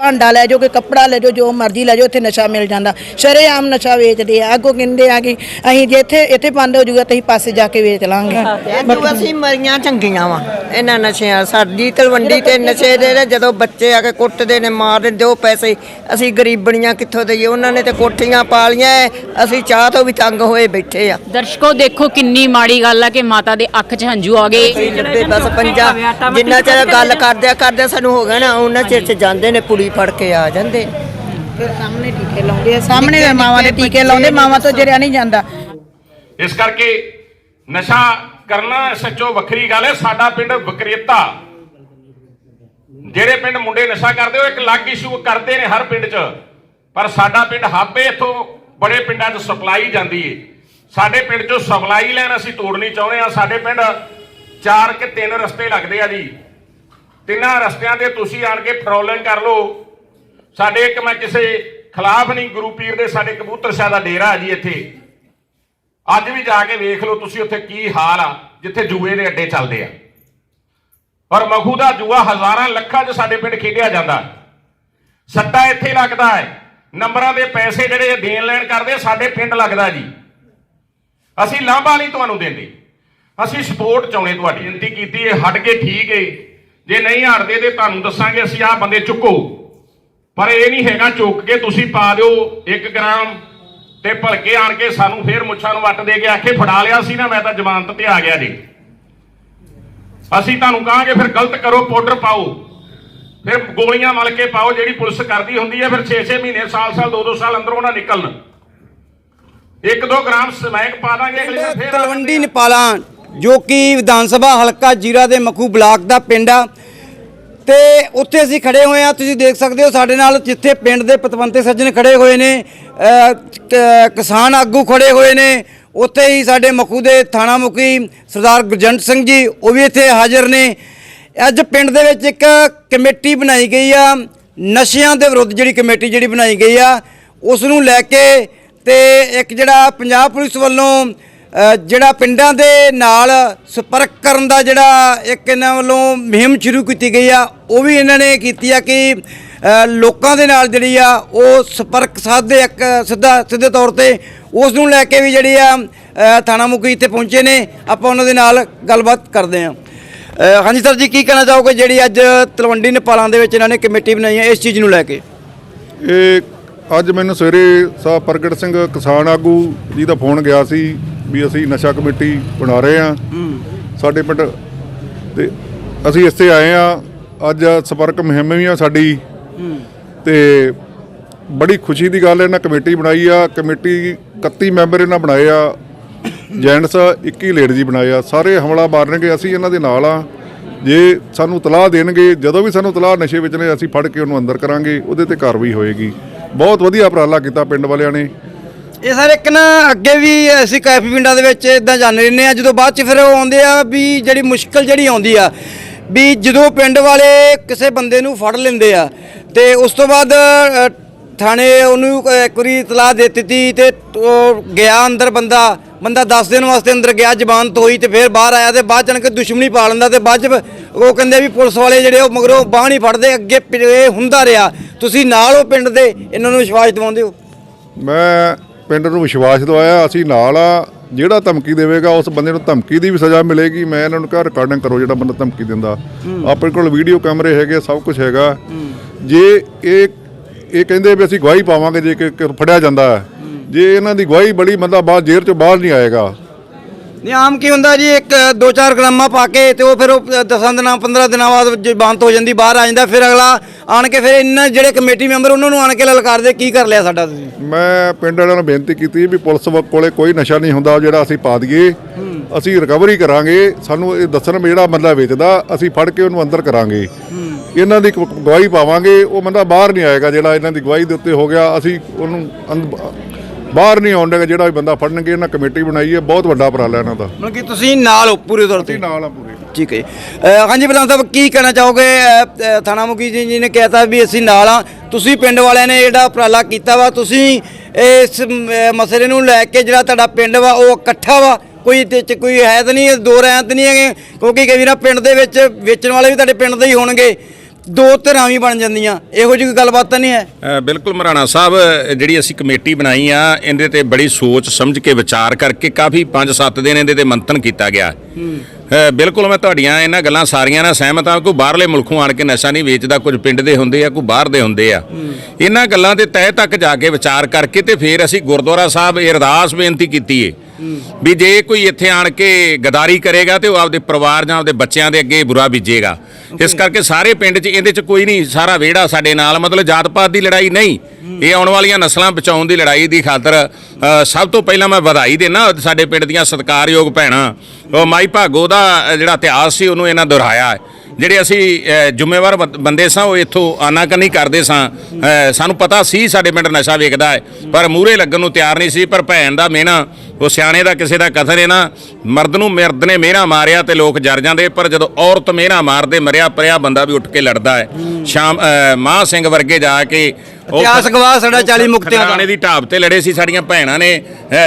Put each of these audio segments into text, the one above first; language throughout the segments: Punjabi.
ਭਾਂਡਾ ਲੈ ਜਾਓ ਕੋਈ ਕੱਪੜਾ ਲੈ ਜਾਓ ਜੋ ਮਰਜ਼ੀ ਲੈ ਜਾਓ ਇੱਥੇ ਨਸ਼ਾ ਮਿਲ ਜਾਂਦਾ। ਸ਼ਰੇਆਮ ਨਸ਼ਾ ਵੇਚਦੇ ਆ। ਅੱਗੋਂ ਕਹਿੰਦੇ ਆ ਕਿ ਅਸੀਂ ਜੇ ਇੱਥੇ ਇੱਥੇ ਬੰਦ ਹੋ ਜਾਊਗਾ ਤਾਂ ਅਸੀਂ ਪਾਸੇ ਜਾ ਕੇ ਵੇਚ ਲਾਂਗੇ। ਤੂੰ ਅਸੀਂ ਮਰੀਆਂ ਚੰਗੀਆਂ ਵਾ ਇਹਨਾਂ ਨਸ਼ਿਆਂ ਸਾਡੀ ਤਲਵੰਡੀ ਤੇ ਨਸ਼ੇ ਦੇ ਨੇ ਜਦੋਂ ਬੱਚੇ ਆ ਕੇ ਕੁੱਟਦੇ ਨੇ ਮਾਰਦੇ ਦਿਓ ਪੈਸੇ ਅਸੀਂ ਗਰੀਬਣੀਆਂ ਕਿੱਥੋਂ ਦਈਏ? ਉਹਨਾਂ ਨੇ ਤੇ ਕੋਠੀਆਂ ਪਾ ਲੀਆਂ ਐ, ਅਸੀਂ ਚਾਹ ਤੋਂ ਵੀ ਤੰਗ ਹੋਏ ਬੈਠੇ ਆ। ਦਰਸ਼ਕੋ ਦੇਖੋ ਕਿੰਨੀ ਮਾੜੀ ਗੱਲ ਆ ਕਿ ਮਾਤਾ ਦੇ ਅੱਖ 'ਚ ਹੰਝੂ ਆ ਗਏ। ਬਸ ਪੰਜਾ ਜਿੰਨਾ ਚਿਰ ਗੱਲ ਕਰਦਿਆਂ ਕਰਦਿਆਂ ਸਾਨੂੰ ਹੋ ਗਿਆ ਨਾ ਉਹਨਾਂ ਚਿਰ ਚ ਜਾਂਦੇ ਨੇ ਕੁੜੀ ਫੜ ਕੇ ਆ ਜਾਂਦੇ। ਫਿਰ ਸਾਹਮਣੇ ਟੀਕੇ ਲਾਉਂਦੇ ਆ। ਸਾਹਮਣੇ ਦੇ ਮਾਵਾਂ ਦੇ ਟੀਕੇ ਲਾਉਂਦੇ ਮਾਵਾਂ ਤੋਂ ਜਰਿਆ ਨਹੀਂ ਜਾਂਦਾ। ਇਸ ਕਰਕੇ ਨਸ਼ਾ ਕਰਨਾ ਸੱਚੋ ਵੱਖਰੀ ਗੱਲ ਹੈ। ਸਾਡਾ ਪਿੰਡ ਵਿਕਰੇਤਾ। ਜਿਹੜੇ ਪਿੰਡ ਮੁੰਡੇ ਨਸ਼ਾ ਕਰਦੇ ਉਹ ਇੱਕ ਅਲੱਗ ਇਸ਼ੂ ਕਰਦੇ ਨੇ ਹਰ ਪਿੰਡ 'ਚ। ਪਰ ਸਾਡਾ ਪਿੰਡ ਹਾਬੇ ਇੱਥੋਂ ਬੜੇ ਪਿੰਡਾਂ 'ਚ ਸਪਲਾਈ ਜਾਂਦੀ ਏ। ਸਾਡੇ ਪਿੰਡ 'ਚੋਂ ਸਪਲਾਈ ਲੈਣ ਅਸੀਂ ਤੋੜਨੀ ਚਾਹੁੰਦੇ ਆ ਸਾਡੇ ਪਿੰਡ ਚਾਰ ਕਿ ਤਿੰਨ ਰਸਤੇ ਲੱਗਦੇ ਆ ਜੀ। ਤਿੰਨਾਂ ਰਸਤਿਆਂ ਤੇ ਤੁਸੀਂ ਆਣ ਕੇ ਪੈਟਰੋਲਿੰਗ ਕਰ ਲਓ। ਸਾਡੇ ਇੱਕ ਮੈਂ ਕਿਸੇ ਖਿਲਾਫ ਨਹੀਂ, ਗੁਰੂ ਪੀਰ ਦੇ ਸਾਡੇ ਕਬੂਤਰ ਸ਼ਾਹ ਦਾ ਡੇਰਾ ਜੀ ਇੱਥੇ। ਅੱਜ ਵੀ ਜਾ ਕੇ ਵੇਖ ਲਓ ਤੁਸੀਂ ਉੱਥੇ ਕੀ ਹਾਲ ਆ, ਜਿੱਥੇ ਜੂਏ ਦੇ ਅੱਡੇ ਚੱਲਦੇ ਆ। ਔਰ ਮਖੂ ਦਾ ਜੂਆ ਹਜ਼ਾਰਾਂ ਲੱਖਾਂ 'ਚ ਸਾਡੇ ਪਿੰਡ ਖੇਡਿਆ ਜਾਂਦਾ। ਸੱਟਾ ਇੱਥੇ ਲੱਗਦਾ ਹੈ। ਨੰਬਰਾਂ ਦੇ ਪੈਸੇ ਜਿਹੜੇ ਦੇਣ ਲੈਣ ਕਰਦੇ, ਸਾਡੇ ਪਿੰਡ ਲੱਗਦਾ ਜੀ। ਅਸੀਂ ਲਾਂਭਾ ਨਹੀਂ ਤੁਹਾਨੂੰ ਦਿੰਦੇ। ਅਸੀਂ ਸਪੋਰਟ ਚਾਹੁੰਦੇ ਤੁਹਾਡੀ। ਬੇਨਤੀ ਕੀਤੀ ਹੈ, ਹਟ ਕੇ ਠੀਕ ਹੈ। ਜੇ ਨਹੀਂ ਹਟਦੇ ਤੇ ਤੁਹਾਨੂੰ ਦੱਸਾਂਗੇ ਅਸੀਂ ਆਹ ਬੰਦੇ ਚੁੱਕੋ। ਪਰ ਇਹ ਨਹੀਂ ਹੈਗਾ ਚੁੱਕ ਕੇ ਤੁਸੀਂ ਪਾ ਦਿਓ 1 ਗ੍ਰਾਮ ਤੇ ਭਲਕੇ ਆਣ ਕੇ ਸਾਨੂੰ ਫੇਰ ਮੁੱਛਾਂ ਨੂੰ ਵੱਟ ਦੇ ਕੇ ਆਖੇ ਫੜਾ ਲਿਆ ਸੀ ਨਾ ਮੈਂ ਤਾਂ ਜ਼ਮਾਨਤ ਤੇ ਆ ਗਿਆ ਜੀ। ਅਸੀਂ ਤੁਹਾਨੂੰ ਕਹਾਂਗੇ ਫਿਰ ਗਲਤ ਕਰੋ ਪਾਊਡਰ ਪਾਓ। ਫਿਰ ਗੋਲੀਆਂ ਮਲ ਕੇ ਪਾਓ ਜਿਹੜੀ ਪੁਲਿਸ ਕਰਦੀ ਹੁੰਦੀ ਹੈ ਫਿਰ 6-6 ਮਹੀਨੇ ਸਾਲ-ਸਾਲ 2-2 ਸਾਲ ਅੰਦਰੋਂ ਨਾ ਨਿਕਲਣ। 1-2 ਗ੍ਰਾਮ ਸਮੈਕ ਪਾ ਦਾਂਗੇ ਅਗਲੇ ਫੇਰ ਤਲਵੰਡੀ ਨੇਪਾਲਾਂ ਜੋ ਕਿ ਵਿਧਾਨ ਸਭਾ ਹਲਕਾ ਜੀਰਾ ਦੇ ਮਖੂ ਬਲਾਕ ਦਾ ਪਿੰਡ ਆ। ਤੇ ਉੱਥੇ ਅਸੀਂ ਖੜੇ ਹੋਏ ਆ ਤੁਸੀਂ ਦੇਖ ਸਕਦੇ ਹੋ ਸਾਡੇ ਨਾਲ ਜਿੱਥੇ ਪਿੰਡ ਦੇ ਪਤਵੰਤੇ ਸੱਜਣ ਖੜੇ ਹੋਏ ਨੇ ਕਿਸਾਨ ਆਗੂ ਖੜੇ ਹੋਏ ਨੇ। ਉੱਥੇ ਹੀ ਸਾਡੇ ਮਖੂ ਦੇ ਥਾਣਾ ਮੁਖੀ ਸਰਦਾਰ ਗੁਰਜੰਟ ਸਿੰਘ ਜੀ, ਉਹ ਵੀ ਇੱਥੇ ਹਾਜ਼ਰ ਨੇ। ਅੱਜ ਪਿੰਡ ਦੇ ਵਿੱਚ ਇੱਕ ਕਮੇਟੀ ਬਣਾਈ ਗਈ ਆ। ਨਸ਼ਿਆਂ ਦੇ ਵਿਰੁੱਧ ਜਿਹੜੀ ਕਮੇਟੀ ਜਿਹੜੀ ਬਣਾਈ ਗਈ ਆ ਉਸ ਨੂੰ ਲੈ ਕੇ ਤੇ ਇੱਕ ਜਿਹੜਾ ਪੰਜਾਬ ਪੁਲਿਸ ਵੱਲੋਂ ਜਿਹੜਾ ਪਿੰਡਾਂ ਦੇ ਨਾਲ ਸੰਪਰਕ ਕਰਨ ਦਾ ਜਿਹੜਾ ਇੱਕ ਇਹਨਾਂ ਵੱਲੋਂ ਮੁਹਿੰਮ ਸ਼ੁਰੂ ਕੀਤੀ ਗਈ ਆ, ਉਹ ਵੀ ਇਹਨਾਂ ਨੇ ਕੀਤੀ ਆ ਕਿ ਲੋਕਾਂ ਦੇ ਨਾਲ ਜਿਹੜੀ ਆ, ਉਹ ਸੰਪਰਕ ਸਾਧਦੇ ਇੱਕ ਸਿੱਧਾ, ਸਿੱਧੇ ਤੌਰ ਤੇ ਉਸ ਨੂੰ ਲੈ ਕੇ ਵੀ ਜਿਹੜੀ ਆ ਥਾਣਾ ਮੁਖੀ ਇੱਥੇ ਪਹੁੰਚੇ ਨੇ, ਆਪਾਂ ਉਹਨਾਂ ਦੇ ਨਾਲ ਗੱਲਬਾਤ ਕਰਦੇ ਹਾਂ ਹਾਂਜੀ ਸਰ ਜੀ, ਕੀ ਕਹਿਣਾ ਚਾਹੋਗੇ ਜਿਹੜੀ ਅੱਜ ਤਲਵੰਡੀ ਨੇਪਾਲਾਂ ਦੇ ਵਿੱਚ ਇਹਨਾਂ ਨੇ ਕਮੇਟੀ ਬਣਾਈ ਹੈ ਇਸ ਚੀਜ਼ ਨੂੰ ਲੈ ਕੇ? ਇਹ ਅੱਜ ਮੈਨੂੰ ਸਵੇਰੇ ਸਾਹਿਬ ਪ੍ਰਗਟ ਸਿੰਘ ਕਿਸਾਨ ਆਗੂ ਜੀ ਦਾ ਫੋਨ ਗਿਆ ਸੀ ਵੀ ਅਸੀਂ ਨਸ਼ਾ ਕਮੇਟੀ ਬਣਾ ਰਹੇ ਹਾਂ। ਸਾਡੇ ਪਿੰਡ ਤੇ ਅਸੀਂ ਇੱਥੇ ਆਏ ਆ ਅੱਜ ਸੰਪਰਕ ਮੁਹਿੰਮ ਵੀ ਆ ਸਾਡੀ। ਤੇ ਬੜੀ ਖੁਸ਼ੀ ਦੀ ਗੱਲ ਹੈ ਇਹਨਾਂ ਕਮੇਟੀ ਬਣਾਈ ਆ। ਕਮੇਟੀ 31 ਮੈਂਬਰ ਇਹਨਾਂ ਬਣਾਏ ਆ। ਜੈਂਟਸ 21 ਲੇਡੀਜ਼ ਬਣਾਏ ਆ। ਸਾਰੇ ਹਮਲਾ ਮਾਰਨਗੇ ਅਸੀਂ ਇਹਨਾਂ ਦੇ ਨਾਲ ਆ। ਜੇ ਸਾਨੂੰ ਤਲਾਹ ਦੇਣਗੇ ਜਦੋਂ ਵੀ ਸਾਨੂੰ ਤਲਾਹ ਨਸ਼ੇ ਵਿੱਚ ਨੇ ਅਸੀਂ ਫੜ ਕੇ ਉਹਨੂੰ ਅੰਦਰ ਕਰਾਂਗੇ। ਉਹਦੇ ਤੇ ਕਾਰਵਾਈ ਹੋਏਗੀ। ਬਹੁਤ ਵਧੀਆ ਉਪਰਾਲਾ ਕੀਤਾ ਪਿੰਡ ਵਾਲਿਆਂ ਨੇ। ਇਹ ਸਾਰੇ ਇੱਕ ਨਾ ਅੱਗੇ ਵੀ ਅਸੀਂ ਕਾਫੀ ਪਿੰਡਾਂ ਦੇ ਵਿੱਚ ਇਦਾਂ ਜਾਂਦੇ ਰਹਿੰਦੇ ਆ ਜਦੋਂ ਬਾਅਦ ਚ ਫਿਰ ਉਹ ਆਉਂਦੇ ਆ ਵੀ ਜਿਹੜੀ ਮੁਸ਼ਕਲ ਜਿਹੜੀ ਆਉਂਦੀ ਆ, ਵੀ ਜਦੋਂ ਪਿੰਡ ਵਾਲੇ ਕਿਸੇ ਬੰਦੇ ਨੂੰ ਫੜ ਲੈਂਦੇ ਆ ਤੇ ਉਸ ਤੋਂ ਬਾਅਦ ਥਾਣੇ ਉਹਨੂੰ ਇੱਕ ਵਾਰੀ ਇਤਲਾਹ ਦੇ ਦਿੱਤੀ ਤੇ ਉਹ ਗਿਆ ਅੰਦਰ ਬੰਦਾ ਬੰਦਾ 10 ਦਿਨ ਵਾਸਤੇ ਅੰਦਰ ਗਿਆ, ਜਬਾਨ ਹੋਈ ਤੇ ਫਿਰ ਬਾਹਰ ਆਇਆ ਤੇ ਬਾਅਦ ਚਣ ਕੇ ਦੁਸ਼ਮਣੀ ਪਾ ਲੈਂਦਾ ਤੇ ਬਾਅਦ ਚ ਉਹ ਕਹਿੰਦੇ ਵੀ ਪੁਲਿਸ ਵਾਲੇ ਜਿਹੜੇ ਉਹ ਮਗਰੋਂ ਬਾਹ ਨਹੀਂ ਫੜਦੇ, ਅੱਗੇ ਪਿ- ਇਹ ਹੁੰਦਾ ਰਿਹਾ। ਤੁਸੀਂ ਨਾਲ ਉਹ ਪਿੰਡ ਦੇ, ਇਹਨਾਂ ਨੂੰ ਵਿਸ਼ਵਾਸ ਦਿਵਾਉਂਦੇ ਹੋ? ਮੈਂ ਪਿੰਡ ਨੂੰ ਵਿਸ਼ਵਾਸ ਦਵਾਇਆ ਅਸੀਂ ਨਾਲ ਆ। ਜਿਹੜਾ ਧਮਕੀ ਦੇਵੇਗਾ ਉਸ ਬੰਦੇ ਨੂੰ ਧਮਕੀ ਦੀ ਵੀ ਸਜ਼ਾ ਮਿਲੇਗੀ। ਮੈਂ ਇਹਨਾਂ ਨੂੰ ਕਿਹਾ ਰਿਕਾਰਡਿੰਗ ਕਰੋ ਜਿਹੜਾ ਬੰਦਾ ਧਮਕੀ ਦਿੰਦਾ। ਆਪਣੇ ਕੋਲ ਵੀਡੀਓ ਕੈਮਰੇ ਹੈਗੇ ਸਭ ਕੁਝ ਹੈਗਾ। ਜੇ ਇਹ ਇਹ ਕਹਿੰਦੇ ਵੀ ਅਸੀਂ ਗਵਾਹੀ ਪਾਵਾਂਗੇ ਜੇ ਕਿ ਫੜਿਆ ਜਾਂਦਾ ਜੇ ਇਹਨਾਂ ਦੀ ਗਵਾਹੀ ਬੜੀ ਬੰਦਾ ਬਾਹਰ ਜੇਲ੍ਹ ਚੋਂ ਬਾਹਰ ਨਹੀਂ ਆਏਗਾ। ਨਹੀਂ, ਆਮ ਕੀ ਹੁੰਦਾ ਜੀ, ਇੱਕ ਦੋ ਚਾਰ ਗ੍ਰਾਮਾਂ ਪਾ ਕੇ ਤੇ ਉਹ ਫਿਰ ਉਹ 10 ਦਿਨਾਂ 15 ਦਿਨਾਂ ਬਾਅਦ ਜ਼ਬਾਨਤ ਹੋ ਜਾਂਦੀ, ਬਾਹਰ ਆ ਜਾਂਦਾ, ਫਿਰ ਅਗਲਾ ਆਣ ਕੇ ਫਿਰ ਇਹਨਾਂ ਜਿਹੜੇ ਕਮੇਟੀ ਮੈਂਬਰ ਉਹਨਾਂ ਨੂੰ ਆਣ ਕੇ ਲਲਕਾਰਦੇ ਕੀ ਕਰ ਲਿਆ ਸਾਡਾ ਤੁਸੀਂ? ਮੈਂ ਪਿੰਡ ਵਾਲਿਆਂ ਨੂੰ ਬੇਨਤੀ ਕੀਤੀ ਵੀ ਪੁਲਿਸ ਵ- ਕੋਲੇ ਕੋਈ ਨਸ਼ਾ ਨਹੀਂ ਹੁੰਦਾ, ਜਿਹੜਾ ਅਸੀਂ ਪਾ ਦਈਏ, ਅਸੀਂ ਰਿਕਵਰੀ ਕਰਾਂਗੇ, ਸਾਨੂੰ ਇਹ ਦੱਸਣ ਜਿਹੜਾ ਬੰਦਾ ਵੇਚਦਾ, ਅਸੀਂ ਫੜ ਕੇ ਉਹਨੂੰ ਅੰਦਰ ਕਰਾਂਗੇ। ਇਹਨਾਂ ਦੀ ਗਵਾਹੀ ਪਾਵਾਂਗੇ, ਉਹ ਬੰਦਾ ਬਾਹਰ ਨਹੀਂ ਆਏਗਾ ਜਿਹੜਾ ਇਹਨਾਂ ਦੀ ਗਵਾਹੀ ਦੇ ਉੱਤੇ ਹੋ ਗਿਆ, ਅਸੀਂ ਉਹਨੂੰ ਬਾਹਰ ਨਹੀਂ ਆਉਣ ਦੇਗਾ ਜਿਹੜਾ ਵੀ ਬੰਦਾ ਫੜਨਗੇ ਇਹਨਾਂ ਕਮੇਟੀ ਬਣਾਈ ਹੈ ਬਹੁਤ ਵੱਡਾ ਉਪਰਾਲਾ ਇਹਨਾਂ ਦਾ। ਮਤਲਬ ਕਿ ਤੁਸੀਂ ਨਾਲ ਹੋ ਪੂਰੇ ਤੌਰ ਤੇ? ਨਾਲ ਆ ਪੂਰੇ। ਠੀਕ ਹੈ ਜੀ। ਅ, ਹਾਂਜੀ ਪ੍ਰਧਾਨ ਸਾਹਿਬ ਕੀ ਕਹਿਣਾ ਚਾਹੋਗੇ? ਅ, ਅ, ਥਾਣਾ ਮੁਖੀ ਜੀ ਜੀ ਨੇ ਕਹਿਤਾ ਵੀ ਅਸੀਂ ਨਾਲ ਆ। ਤੁਸੀਂ ਪਿੰਡ ਵਾਲਿਆਂ ਨੇ ਜਿਹੜਾ ਉਪਰਾਲਾ ਕੀਤਾ ਵਾ ਤੁਸੀਂ ਇਸ ਮ- ਮਸਲੇ ਨੂੰ ਲੈ ਕੇ ਜਿਹੜਾ ਤੁਹਾਡਾ ਪਿੰਡ ਵਾ ਉਹ ਇਕੱਠਾ ਵਾ। ਕੋਈ ਤੇ ਚ ਕੋਈ ਹੈ ਤਾਂ ਨਹੀਂ ਦੋ ਰਹਿਤ ਨਹੀਂ ਹੈਗੇ। ਕਿਉਂਕਿ ਕਈ ਵਾਰ ਪਿੰਡ ਦੇ ਵਿੱਚ ਵੇਚਣ ਵਾਲੇ ਵੀ ਤੁਹਾਡੇ ਪਿੰਡ ਦੇ ਹੀ ਹੋਣਗੇ। ਦੋ ਧਿਰਾਂ ਵੀ ਬਣ ਜਾਂਦੀਆਂ। ਇਹੋ ਜਿਹੀ ਕੋਈ ਗੱਲਬਾਤ ਤਾਂ ਨਹੀਂ ਹੈ? ਬਿਲਕੁਲ ਮਰਾਣਾ ਸਾਹਿਬ ਜਿਹੜੀ ਅਸੀਂ ਕਮੇਟੀ ਬਣਾਈ ਆ ਇਹਦੇ ਤੇ ਬੜੀ ਸੋਚ ਸਮਝ ਕੇ ਵਿਚਾਰ ਕਰਕੇ ਕਾਫੀ 5-7 ਦਿਨ ਇਹਦੇ ਤੇ ਮੰਥਨ ਕੀਤਾ ਗਿਆ। ਬਿਲਕੁਲ ਮੈਂ ਤੁਹਾਡੀਆਂ ਇਹਨਾਂ ਗੱਲਾਂ ਸਾਰੀਆਂ ਨਾਲ ਸਹਿਮਤ ਹਾਂ ਕੋਈ ਬਾਹਰਲੇ ਮੁਲਕੋਂ ਆਣ ਕੇ ਨਸ਼ਾ ਨਹੀਂ ਵੇਚਦਾ ਕੁਝ ਪਿੰਡ ਦੇ ਹੁੰਦੇ ਆ ਕੋਈ ਬਾਹਰ ਦੇ ਹੁੰਦੇ ਆ। ਇਹਨਾਂ ਗੱਲਾਂ ਤੇ ਤਹਿ ਤੱਕ ਜਾ ਕੇ ਵਿਚਾਰ ਕਰਕੇ ਤੇ ਫਿਰ ਅਸੀਂ ਗੁਰਦੁਆਰਾ ਸਾਹਿਬ ਇਹ ਅਰਦਾਸ ਬੇਨਤੀ ਕੀਤੀ ਏ। ਵੀ ਜੇ ਕੋਈ ਇੱਥੇ ਆਣ ਕੇ ਗਦਾਰੀ ਕਰੇਗਾ ਤੇ ਉਹ ਆਪਦੇ ਪਰਿਵਾਰ ਜਾਂ ਆਪਦੇ ਬੱਚਿਆਂ ਦੇ ਅੱਗੇ ਬੁਰਾ ਬੀਜੇਗਾ। ਇਸ ਕਰਕੇ ਸਾਰੇ ਪਿੰਡ 'ਚ ਇਹਦੇ 'ਚ ਕੋਈ ਨਹੀਂ ਸਾਰਾ ਵਿਹੜਾ ਸਾਡੇ ਨਾਲ ਮਤਲਬ ਜਾਤ ਪਾਤ ਦੀ ਲੜਾਈ ਨਹੀਂ। ਇਹ ਆਉਣ ਵਾਲੀਆਂ ਨਸਲਾਂ ਬਚਾਉਣ ਦੀ ਲੜਾਈ ਦੀ ਖਾਤਰ ਸਭ ਤੋਂ ਪਹਿਲਾਂ ਮੈਂ ਵਧਾਈ ਦੇਣਾ ਸਾਡੇ ਪਿੰਡ ਦੀਆਂ ਸਤਿਕਾਰਯੋਗ ਭੈਣਾਂ। ਉਹ ਮਾਈ ਭਾਗੋ ਦਾ ਜਿਹੜਾ ਇਤਿਹਾਸ ਸੀ ਉਹਨੂੰ ਇਹਨਾਂ ਦੁਹਰਾਇਆ ਹੈ। ਜਿਹੜੇ ਅਸੀਂ ਜ਼ਿੰਮੇਵਾਰ ਬੰਦ- ਸਾਂ ਉਹ ਇੱਥੋਂ ਆਨਾਕਾਨੀ ਕਰਦੇ ਸਾਂ। ਸਾਨੂੰ ਪਤਾ ਸੀ ਸਾਡੇ ਪਿੰਡ ਨਸ਼ਾ ਵੇਚਦਾ ਹੈ ਪਰ ਮੂਹਰੇ ਲੱਗਣ ਨੂੰ ਤਿਆਰ ਨਹੀਂ ਸੀ ਪਰ ਭੈਣ ਦਾ ਮਿਹਣਾ ਉਹ ਸਿਆਣੇ ਦਾ ਕਿਸੇ ਦਾ ਕਥਨ ਹੈ ਨਾ ਮਰਦ ਨੂੰ ਮਰਦ ਨੇ ਮਿਹਣਾ ਮਾਰਿਆ ਤੇ ਲੋਕ ਜਰ ਜਾਂਦੇ ਪਰ ਜਦੋਂ ਔਰਤ ਮਿਹਣਾ ਮਾਰਦੇ ਮਰਿਆ ਪਰਿਆ ਬੰਦਾ ਵੀ ਉੱਠ ਕੇ ਲੜਦਾ ਹੈ। ਸ਼ਾਮ ਮਾਹ ਸਿੰਘ ਵਰਗੇ ਜਾ ਕੇ ਇਤਿਹਾਸ ਗਵਾਹ ਸਾਡਾ 40 ਮੁਕਤਿਆਂ ਦਾ। ਦੀ ਢਾਬ ਤੇ ਲੜੇ ਸੀ ਸਾਡੀਆਂ ਭੈਣਾਂ ਨੇ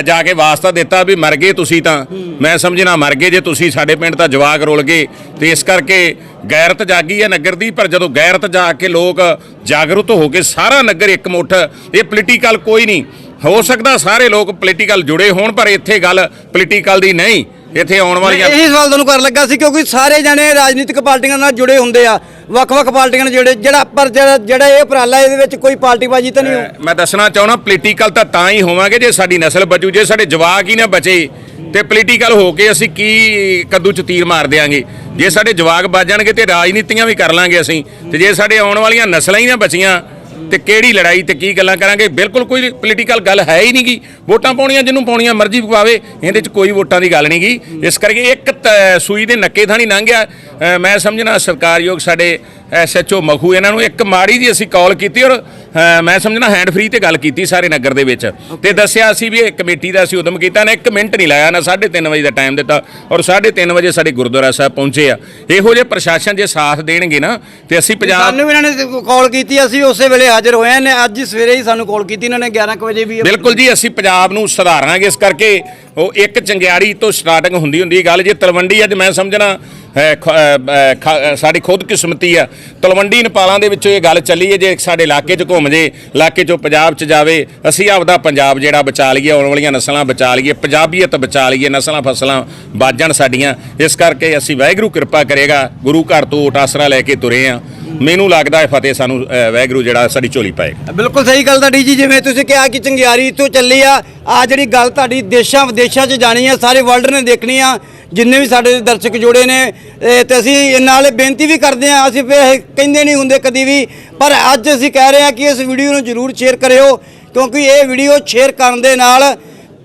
ਜਾ ਕੇ ਵਾਸਤਾ ਦਿੱਤਾ ਵੀ ਮਰ ਗਏ ਤੁਸੀਂ ਤਾਂ। ਮੈਂ ਸਮਝਣਾ ਮਰ ਗਏ ਜੇ ਤੁਸੀਂ ਸਾਡੇ ਪਿੰਡ ਤਾਂ ਜਵਾਕ ਰੁਲ ਗਏ। ਤੇ ਇਸ ਕਰਕੇ ਗੈਰਤ ਜਾਗੀ ਹੈ ਨਗਰ ਦੀ ਪਰ ਜਦੋਂ ਗੈਰਤ ਜਾ ਕੇ ਲੋਕ ਜਾਗਰੂਕ ਹੋ ਕੇ ਸਾਰਾ ਨਗਰ ਇੱਕ ਮੁੱਠ ਇਹ ਪੋਲੀਟੀਕਲ ਕੋਈ ਨਹੀਂ। ਹੋ ਸਕਦਾ ਸਾਰੇ ਲੋਕ ਪੋਲੀਟੀਕਲ ਜੁੜੇ ਹੋਣ ਪਰ ਇੱਥੇ ਗੱਲ ਪੋਲੀਟੀਕਲ ਦੀ ਨਹੀਂ। ਇੱਥੇ ਆਉਣ ਵਾਲੀਆਂ ਇਹੀ ਸਵਾਲ ਤੁਹਾਨੂੰ ਕਰਨ ਲੱਗਾ ਸੀ ਕਿਉਂਕਿ ਸਾਰੇ ਜਣੇ ਰਾਜਨੀਤਿਕ ਪਾਰਟੀਆਂ ਨਾਲ ਜੁੜੇ ਹੁੰਦੇ ਆ ਵੱਖ-ਵੱਖ ਪਾਰਟੀਆਂ ਨਾਲ ਜੁੜੇ ਜਿਹੜਾ ਪਰ ਜਿਹੜਾ ਇਹ ਉਪਰਾਲਾ ਇਹਦੇ ਵਿੱਚ ਕੋਈ ਪਾਰਟੀਬਾਜ਼ੀ ਤਾਂ ਨਹੀਂ ਹੋ ਮੈਂ ਦੱਸਣਾ ਚਾਹਣਾ ਪੋਲੀਟੀਕਲ ਤਾਂ ਤਾਂ ਹੀ ਹੋਵਾਂਗੇ ਜੇ ਸਾਡੀ ਨਸਲ ਬਚੂ ਜੇ ਸਾਡੇ ਜਵਾਕ ਹੀ ਨਾ ਬਚੇ। ਤੇ ਪੋਲੀਟੀਕਲ ਹੋ ਕੇ ਅਸੀਂ ਕੀ ਕੱਦੂ ਚ ਤੀਰ ਮਾਰ ਦਿਆਂਗੇ? ਜੇ ਸਾਡੇ ਜਵਾਕ ਬਚ ਜਾਣਗੇ ਤੇ ਰਾਜਨੀਤੀਆਂ ਵੀ ਕਰ ਲਾਂਗੇ ਅਸੀਂ। ਤੇ ਜੇ ਸਾਡੇ ਆਉਣ ਵਾਲੀਆਂ ਨਸਲਾਂ ਹੀ ਨਾ ਬਚੀਆਂ ਤੇ ਕਿਹੜੀ ਲੜਾਈ ਤੇ ਕੀ ਗੱਲਾਂ ਕਰਾਂਗੇ? ਬਿਲਕੁਲ ਕੋਈ ਪੋਲੀਟੀਕਲ ਗੱਲ ਹੈ ਹੀ ਨਹੀਂਗੀ ਵੋਟਾਂ ਪਾਉਣੀਆਂ, ਜਿਹਨੂੰ ਪਾਉਣੀਆਂ ਮਰਜ਼ੀ ਪਾਵੇ ਇਹਦੇ 'ਚ ਕੋਈ ਵੋਟਾਂ ਦੀ ਗੱਲ ਨਹੀਂਗੀ ਇਸ ਕਰਕੇ ਇੱਕ ਤ- ਸੂਈ ਦੇ ਨੱਕੇ ਥਾਣੀ ਲੰਘ ਗਿਆ ਮੈਂ ਸਮਝਣਾ ਸਰਕਾਰਯੋਗ ਸਾਡੇ ਐਸਐਚਓ ਮਖੂ, ਇਹਨਾਂ ਨੂੰ ਇੱਕ ਮਾੜੀ ਜੀ ਅਸੀਂ ਕਾਲ ਕੀਤੀ ਔਰ ਮੈਂ ਸਮਝਣਾ ਹੈਂਡ ਫ੍ਰੀ ਤੇ ਗੱਲ ਕੀਤੀ ਸਾਰੇ ਨਗਰ ਦੇ ਵਿੱਚ। ਤੇ ਦੱਸਿਆ ਅਸੀਂ ਵੀ ਇਹ ਕਮੇਟੀ ਦਾ ਅਸੀਂ ਉਦਮ ਕੀਤਾ ਨਾ ਇੱਕ ਮਿੰਟ ਨਹੀਂ ਲਾਇਆ ਨਾ 3:30 ਵਜੇ ਦਾ ਟਾਈਮ ਦਿੱਤਾ ਔਰ 3:30 ਵਜੇ ਸਾਡੇ ਗੁਰਦੁਆਰਾ ਸਾਹਿਬ ਪਹੁੰਚੇ ਆ। ਇਹੋ ਜਿਹੇ ਪ੍ਰਸ਼ਾਸਨ ਜੇ ਸਾਥ ਦੇਣਗੇ ਨਾ ਤੇ ਅਸੀਂ ਪੰਜਾਬ ਸਾਨੂੰ ਇਹਨਾਂ ਨੇ ਕਾਲ ਕੀਤੀ ਅਸੀਂ ਉਸੇ ਵੇਲੇ ਹਾਜ਼ਰ ਹੋਏ ਨੇ ਅੱਜ ਸਵੇਰੇ ਹੀ ਸਾਨੂੰ ਕਾਲ ਕੀਤੀ ਇਹਨਾਂ ਨੇ 11 ਕੁ ਵਜੇ ਵੀ ਬਿਲਕੁਲ ਜੀ ਅਸੀਂ ਪੰਜਾਬ ਨੂੰ ਸੁਧਾਰਾਂਗੇ ਇਸ ਕਰਕੇ। ਉਹ ਇੱਕ ਚੰਗਿਆੜੀ ਤੋਂ ਸਟਾਰਟਿੰਗ ਹੁੰਦੀ ਹੁੰਦੀ ਗੱਲ ਜੇ ਤਲਵੰਡੀ ਅੱਜ ਮੈਂ ਸਮਝਣਾ ਖ- ਸਾਡੀ ਖੁਦ ਕਿਸਮਤੀ ਆ। ਤਲਵੰਡੀ ਨੇਪਾਲਾਂ ਦੇ ਵਿੱਚੋਂ ਇਹ ਗੱਲ ਚੱਲੀ ਹੈ, ਜੇ ਸਾਡੇ ਇਲਾਕੇ 'ਚ ਘੁੰਮ ਜੇ, ਇਲਾਕੇ 'ਚੋਂ ਪੰਜਾਬ 'ਚ ਜਾਵੇ, ਅਸੀਂ ਆਪਦਾ ਪੰਜਾਬ ਜਿਹੜਾ ਬਚਾ ਲਈਏ, ਆਉਣ ਵਾਲੀਆਂ ਨਸਲਾਂ ਬਚਾ ਲਈਏ, ਪੰਜਾਬੀਅਤ ਬਚਾ ਲਈਏ, ਨਸਲਾਂ ਫਸਲਾਂ ਬਾਜਣ ਸਾਡੀਆਂ। ਇਸ ਕਰਕੇ ਅਸੀਂ ਵਾਹਿਗੁਰੂ ਕਿਰਪਾ ਕਰੇਗਾ, ਗੁਰੂ ਘਰ ਤੋਂ ਓਟ ਆਸਰਾ ਲੈ ਕੇ ਤੁਰੇ ਆ। ਮੈਨੂੰ ਲੱਗਦਾ ਹੈ ਫਤਿਹ ਸਾਨੂੰ ਅ, ਵਾਹਿਗੁਰੂ ਜਿਹੜਾ ਸਾਡੀ ਝੋਲੀ ਪਾਏਗਾ। ਬਿਲਕੁਲ ਸਹੀ ਗੱਲ ਤੁਹਾਡੀ ਜੀ ਜਿਵੇਂ ਤੁਸੀਂ ਕਿਹਾ ਕਿ ਚੰਗਿਆਰੀ ਤੋਂ ਚੱਲੀ ਆ ਆ ਜਿਹੜੀ ਗੱਲ ਤੁਹਾਡੀ ਦੇਸ਼ਾਂ ਵਿਦੇਸ਼ਾਂ 'ਚ ਜਾਣੀ ਆ ਸਾਰੇ ਵਰਲਡ ਨੇ ਦੇਖਣੀ ਆ ਜਿੰਨੇ ਵੀ ਸਾਡੇ ਦਰਸ਼ਕ ਜੁੜੇ ਨੇ ਇਹ ਤੇ ਅਸੀਂ ਨਾਲ ਬੇਨਤੀ ਵੀ ਕਰਦੇ ਆ ਅਸੀਂ ਫਿਰ ਕਹਿੰਦੇ ਨਹੀਂ ਹੁੰਦੇ ਕਦੀ ਵੀ ਪਰ ਅੱਜ ਅਸੀਂ ਕਹਿ ਰਹੇ ਆ ਕਿ ਇਸ ਵੀਡੀਓ ਨੂੰ ਜਰੂਰ ਸ਼ੇਅਰ ਕਰਿਓ ਕਿਉਂਕਿ ਇਹ ਵੀਡੀਓ ਸ਼ੇਅਰ ਕਰਨ ਦੇ ਨਾਲ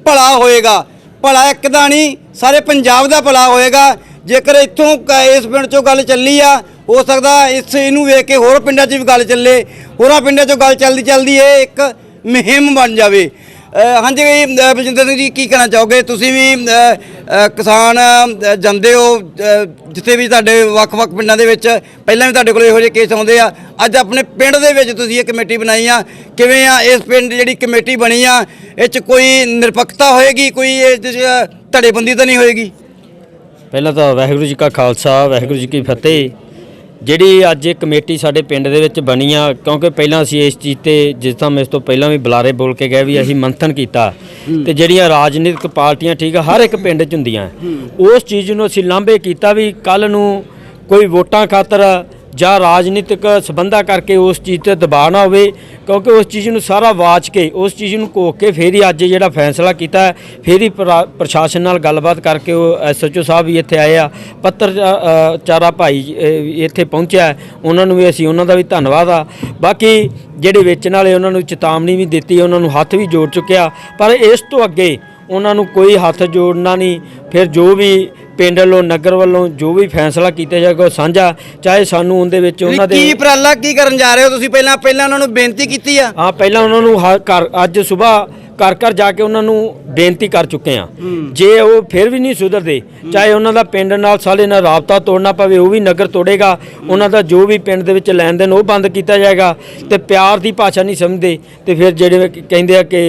ਭਲਾ ਹੋਏਗਾ। ਭਲਾ ਇੱਕ ਦਾ ਨਹੀਂ ਸਾਰੇ ਪੰਜਾਬ ਦਾ ਭਲਾ ਹੋਏਗਾ। ਜੇਕਰ ਇੱਥੋਂ ਕ- ਇਸ ਪਿੰਡ ਚੋਂ ਗੱਲ ਚੱਲੀ ਆ ਹੋ ਸਕਦਾ ਇਸ ਇਹਨੂੰ ਵੇਖ ਕੇ ਹੋਰ ਪਿੰਡਾਂ 'ਚ ਵੀ ਗੱਲ ਚੱਲੇ ਹੋਰਾਂ ਪਿੰਡਾਂ 'ਚੋਂ ਗੱਲ ਚੱਲਦੀ ਚੱਲਦੀ ਇਹ ਇੱਕ ਮੁਹਿੰਮ ਬਣ ਜਾਵੇ। ਹਾਂਜੀ ਅ, ਬਲਜਿੰਦਰ ਸਿੰਘ ਜੀ ਕੀ ਕਹਿਣਾ ਚਾਹੋਗੇ? ਤੁਸੀਂ ਵੀ ਕਿਸਾਨ ਜਾਂਦੇ ਹੋ ਜਿੱਥੇ ਵੀ ਤੁਹਾਡੇ ਵੱਖ-ਵੱਖ ਪਿੰਡਾਂ ਦੇ ਵਿੱਚ ਪਹਿਲਾਂ ਵੀ ਤੁਹਾਡੇ ਕੋਲ ਇਹੋ ਜਿਹੇ ਕੇਸ ਆਉਂਦੇ ਆ। ਅੱਜ ਆਪਣੇ ਪਿੰਡ ਦੇ ਵਿੱਚ ਤੁਸੀਂ ਇਹ ਕਮੇਟੀ ਬਣਾਈ ਆ। ਕਿਵੇਂ ਆ? ਇਸ ਪਿੰਡ ਜਿਹੜੀ ਕਮੇਟੀ ਬਣੀ ਆ ਇਹ 'ਚ ਕੋਈ ਨਿਰਪੱਖਤਾ ਹੋਏਗੀ? ਕੋਈ ਇਹ 'ਚ ਧੜੇਬੰਦੀ ਤਾਂ ਨਹੀਂ ਹੋਏਗੀ? ਪਹਿਲਾਂ ਤਾਂ ਵਾਹਿਗੁਰੂ ਜੀ ਕਾ ਖਾਲਸਾ ਵਾਹਿਗੁਰੂ ਜੀ ਕੀ ਫਤਿਹ। ਜਿਹੜੀ ਅੱਜ ਇਹ ਕਮੇਟੀ ਸਾਡੇ ਪਿੰਡ ਦੇ ਵਿੱਚ ਬਣੀ ਆ ਕਿਉਂਕਿ ਪਹਿਲਾਂ ਅਸੀਂ ਇਸ ਚੀਜ਼ ਤੇ ਜਿਸ ਤਰ੍ਹਾਂ ਇਸ ਤੋਂ ਪਹਿਲਾਂ ਵੀ ਬੁਲਾਰੇ ਬੋਲ ਕੇ ਗਏ ਵੀ ਅਸੀਂ ਮੰਥਨ ਕੀਤਾ ਤੇ ਜਿਹੜੀਆਂ ਰਾਜਨੀਤਿਕ ਪਾਰਟੀਆਂ ਠੀਕ ਆ ਹਰ ਇੱਕ ਪਿੰਡ 'ਚ ਹੁੰਦੀਆਂ। ਉਸ ਚੀਜ਼ ਨੂੰ ਅਸੀਂ ਲਾਂਭੇ ਕੀਤਾ ਵੀ ਕੱਲ ਨੂੰ ਕੋਈ ਵੋਟਾਂ ਖਾਤਰ ਜਾਂ ਰਾਜਨੀਤਿਕ ਸਬੰਧਾਂ ਕਰਕੇ ਉਸ ਚੀਜ਼ ਤੇ ਦਬਾਅ ਨਾ ਹੋਵੇ। ਕਿਉਂਕਿ ਉਸ ਚੀਜ਼ ਨੂੰ ਸਾਰਾ ਵਾਚ ਕੇ ਉਸ ਚੀਜ਼ ਨੂੰ ਕੋਕ ਕੇ ਫੇਰ ਹੀ ਅੱਜ ਜਿਹੜਾ ਫੈਸਲਾ ਕੀਤਾ ਹੈ, ਫੇਰ ਹੀ ਪ੍ਰਾ- ਪ੍ਰਸ਼ਾਸਨ ਨਾਲ ਗੱਲਬਾਤ ਕਰਕੇ ਉਹ ਐਸਐਚਓ ਸਾਹਿਬ ਵੀ ਇੱਥੇ ਆਏ ਆ ਪੱਤਰ ਚਾਰਾ ਭਾਈ ਇੱਥੇ ਪਹੁੰਚਿਆ ਉਹਨਾਂ ਨੂੰ ਵੀ ਅਸੀਂ ਉਹਨਾਂ ਦਾ ਵੀ ਧੰਨਵਾਦ ਆ। ਬਾਕੀ ਜਿਹੜੇ ਵੇਚਣ ਵਾਲੇ ਉਹਨਾਂ ਨੂੰ ਚੇਤਾਵਨੀ ਵੀ ਦਿੱਤੀ ਉਹਨਾਂ ਨੂੰ ਹੱਥ ਵੀ ਜੋੜ ਚੁੱਕਿਆ ਪਰ ਇਸ ਤੋਂ ਅੱਗੇ ਉਹਨਾਂ ਨੂੰ ਕੋਈ ਹੱਥ ਜੋੜਨਾ ਨਹੀਂ ਫਿਰ ਜੋ ਵੀ ਪਿੰਡ ਵੱਲੋਂ ਨਗਰ ਵੱਲੋਂ ਜੋ ਵੀ ਫੈਸਲਾ ਕੀਤਾ ਜਾਏਗਾ ਉਹ ਸਾਂਝਾ ਚਾਹੇ ਸਾਨੂੰ ਉਹਦੇ ਵਿੱਚ ਉਹਨਾਂ ਕੀ ਦੇ ਉਪਰਾਲਾ ਕੀ ਕਰਨ ਜਾ ਰਹੇ ਹੋ ਤੁਸੀਂ? ਪਹਿਲਾਂ ਪਹਿਲਾਂ ਉਹਨਾਂ ਨੂੰ ਬੇਨਤੀ ਕੀਤੀ ਆ? ਹਾਂ ਪਹਿਲਾਂ ਉਹਨਾਂ ਨੂੰ ਹ- ਘਰ ਅੱਜ ਸਵੇਰ ਘਰ ਘਰ ਜਾ ਕੇ ਉਹਨਾਂ ਨੂੰ ਬੇਨਤੀ ਕਰ ਚੁੱਕੇ ਆ ਜੇ ਉਹ ਫਿਰ ਵੀ ਨਹੀਂ ਸੁਧਰਦੇ ਚਾਹੇ ਉਹਨਾਂ ਦਾ ਪਿੰਡ ਨਾਲ ਸਾਲੇ ਨਾਲ ਰਾਬਤਾ ਤੋੜਨਾ ਪਵੇ ਉਹ ਵੀ ਨਗਰ ਤੋੜੇਗਾ ਉਹਨਾਂ ਦਾ ਜੋ ਵੀ ਪਿੰਡ ਦੇ ਵਿੱਚ ਲੈਣ ਦੇਣ ਉਹ ਬੰਦ ਕੀਤਾ ਜਾਏਗਾ ਤੇ ਪਿਆਰ ਦੀ ਭਾਸ਼ਾ ਨਹੀਂ ਸਮਝਦੇ ਤੇ ਫਿਰ ਜਿਹੜੇ ਕਹਿੰਦੇ ਆ ਕਿ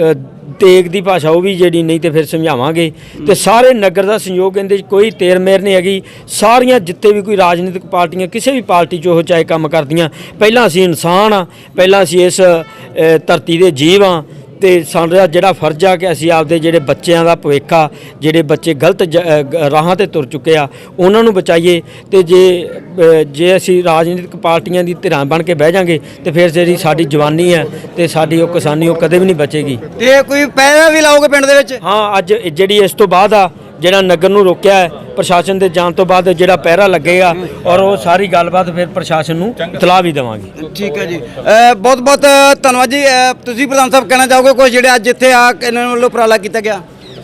ਅ, ਤੇਗ ਦੀ ਭਾਸ਼ਾ ਉਹ ਵੀ ਜਿਹੜੀ ਨਹੀਂ ਤੇ ਫਿਰ ਸਮਝਾਵਾਂਗੇ। ਤੇ ਸਾਰੇ ਨਗਰ ਦਾ ਸੰਯੋਗ ਕਹਿੰਦੇ 'ਚ ਕੋਈ ਤੇਰ ਮੇਰ ਨਹੀਂ ਹੈਗੀ। ਸਾਰੀਆਂ ਜਿੱਤੇ ਵੀ ਕੋਈ ਰਾਜਨੀਤਿਕ ਪਾਰਟੀਆਂ, ਕਿਸੇ ਵੀ ਪਾਰਟੀ 'ਚ ਉਹ ਚਾਹੇ ਕੰਮ ਕਰਦੀਆਂ। ਪਹਿਲਾਂ ਅਸੀਂ ਇਨਸਾਨ ਆ, ਪਹਿਲਾਂ ਅਸੀਂ ਇਸ ਧਰਤੀ ਦੇ ਜੀਵ ਆ। ਤੇ ਸਾਡਾ ਜਿਹੜਾ ਫਰਜ਼ ਆ ਕਿ ਅਸੀਂ ਆਪਦੇ ਜਿਹੜੇ ਬੱਚਿਆਂ ਦਾ ਭਵਿੱਖ ਆ ਜਿਹੜੇ ਬੱਚੇ ਗਲਤ ਜ- ਅ, ਗ- ਰਾਹਾਂ ਤੇ ਤੁਰ ਚੁੱਕੇ ਆ ਉਹਨਾਂ ਨੂੰ ਬਚਾਈਏ ਤੇ ਜੇ ਅ, ਜੇ ਅਸੀਂ ਰਾਜਨੀਤਿਕ ਪਾਰਟੀਆਂ ਦੀ ਧਿਰਾਂ ਬਣ ਕੇ ਬਹਿ ਜਾਾਂਗੇ ਤੇ ਫਿਰ ਜਿਹੜੀ ਸਾਡੀ ਜਵਾਨੀ ਹੈ ਤੇ ਸਾਡੀ ਉਹ ਕਿਸਾਨੀ ਉਹ ਕਦੇ ਵੀ ਨਹੀਂ ਬਚੇਗੀ। ਤੇ ਕੋਈ ਪੈਰਾ ਵੀ ਲਾਓਗੇ ਪਿੰਡ ਦੇ ਵਿੱਚ? ਹਾਂ ਅੱਜ ਜਿਹੜੀ ਇਸ ਤੋਂ ਬਾਅਦ ਆ ਜਿਹੜਾ ਨਗਰ ਨੂੰ ਰੋਕਿਆ ਹੈ ਪ੍ਰਸ਼ਾਸਨ ਦੇ ਜਾਣ ਤੋਂ ਬਾਅਦ ਜਿਹੜਾ ਪਹਿਰਾ ਲੱਗੇਗਾ ਔਰ ਉਹ ਸਾਰੀ ਗੱਲਬਾਤ ਫਿਰ ਪ੍ਰਸ਼ਾਸਨ ਨੂੰ ਇਤਲਾਹ ਵੀ ਦੇਵਾਂਗੇ। ਠੀਕ ਹੈ ਜੀ। ਬਹੁਤ ਬਹੁਤ ਧੰਨਵਾਦ ਜੀ। ਤੁਸੀਂ ਪ੍ਰਧਾਨ ਸਾਹਿਬ ਕਹਿਣਾ ਚਾਹੋਗੇ ਕੁਝ ਜਿਹੜੇ ਅੱਜ ਇੱਥੇ ਆ ਕੇ ਇਹਨਾਂ ਵੱਲੋਂ ਉਪਰਾਲਾ ਕੀਤਾ ਗਿਆ?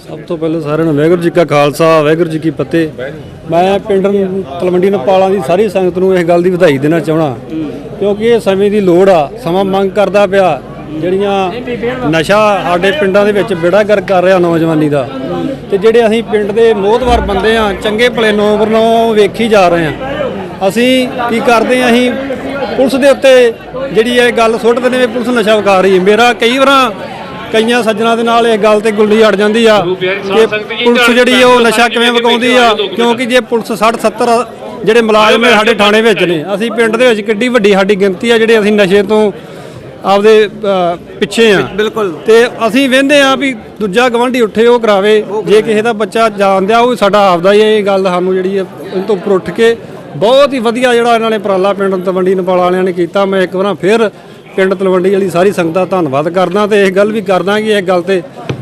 ਸਭ ਤੋਂ ਪਹਿਲਾਂ ਸਾਰਿਆਂ ਨੂੰ ਵਾਹਿਗੁਰੂ ਜੀ ਕਾ ਖਾਲਸਾ ਵਾਹਿਗੁਰੂ ਜੀ ਕੀ ਫਤਿਹ। ਮੈਂ ਪਿੰਡ ਤਲਵੰਡੀ ਨਪਾਲਾਂ ਦੀ ਸਾਰੀ ਸੰਗਤ ਨੂੰ ਇਸ ਗੱਲ ਦੀ ਵਧਾਈ ਦੇਣਾ ਚਾਹਣਾ ਕਿਉਂਕਿ ਇਹ ਸਮੇਂ ਦੀ ਲੋੜ ਆ। ਸਮਾਂ ਮੰਗ ਕਰਦਾ ਪਿਆ। ਜਿਹੜੀਆਂ ਨਸ਼ਾ ਸਾਡੇ ਪਿੰਡਾਂ ਦੇ ਵਿੱਚ ਬੇੜਾ ਗਰ ਕਰ ਰਿਹਾ ਨੌਜਵਾਨੀ ਦਾ। ਤੇ ਜਿਹੜੇ ਅਸੀਂ ਪਿੰਡ ਦੇ ਮੋਹਤਵਰ ਬੰਦੇ ਆ ਚੰਗੇ ਭਲੇ ਨੌਬਰ ਨੌ ਵੇਖੀ ਜਾ ਰਹੇ ਆ। ਅਸੀਂ ਕੀ ਕਰਦੇ ਆ ਅਸੀਂ ਪੁਲਿਸ ਦੇ ਉੱਤੇ ਜਿਹੜੀ ਇਹ ਗੱਲ ਸੁੱਟ ਦਿੰਦੇ ਵੀ ਪੁਲਿਸ ਨਸ਼ਾ ਵਿਕਾ ਰਹੀ ਹੈ। ਮੇਰਾ ਕਈ ਵਾਰਾਂ ਕਈਆਂ ਸੱਜਣਾ ਦੇ ਨਾਲ ਇਹ ਗੱਲ ਤੇ ਗੁੱਲੀ ਅੜ ਜਾਂਦੀ ਆ ਕਿ ਪੁਲਿਸ ਜਿਹੜੀ ਉਹ ਨਸ਼ਾ ਕਿਵੇਂ ਵਿਕਾਉਂਦੀ ਆ? ਕਿਉਂਕਿ ਜੇ ਪੁਲਿਸ 60 70 ਜਿਹੜੇ ਮੁਲਾਜ਼ਮ ਨੇ ਸਾਡੇ ਥਾਣੇ ਵਿੱਚ ਨੇ ਅਸੀਂ ਪਿੰਡ ਦੇ ਵਿੱਚ ਕਿੱਡੀ ਵੱਡੀ ਸਾਡੀ ਗਿਣਤੀ ਆ ਜਿਹੜੇ ਅਸੀਂ ਨਸ਼ੇ ਤੋਂ ਆਪਦੇ ਅ, ਪਿੱਛੇ ਆ। ਬਿਲਕੁਲ। ਤੇ ਅਸੀਂ ਵੇਂਦੇ ਆ ਵੀ ਦੂਜਾ ਗਵੰਡੀ ਉੱਠੇ ਉਹ ਕਰਾਵੇ। ਜੇ ਕਿਸੇ ਦਾ ਬੱਚਾ ਜਾਣਦਿਆ ਉਹ ਸਾਡਾ ਆਪਦਾ ਹੀ ਹੈ, ਇਹ ਗੱਲ ਸਾਨੂੰ ਜਿਹੜੀ ਹੈ ਇਹ ਤੋਂ ਉੱਪਰ ਉੱਠ ਕੇ ਬਹੁਤ ਹੀ ਵਧੀਆ ਜਿਹੜਾ ਇਹਨਾਂ ਨੇ ਉਪਰਾਲਾ ਪਿੰਡ ਤਲਵੰਡੀ ਨਪਾਲ ਵਾਲਿਆਂ ਨੇ ਕੀਤਾ। ਮੈਂ ਇੱਕ ਵਾਰ ਫਿਰ ਪਿੰਡ ਤਲਵੰਡੀ ਵਾਲੀ ਸਾਰੀ ਸੰਗਤ ਦਾ ਧੰਨਵਾਦ ਕਰਦਾ ਤੇ ਇਹ ਗੱਲ ਵੀ ਕਰਦਾ ਕਿ ਇਹ ਗੱਲ ਤੇ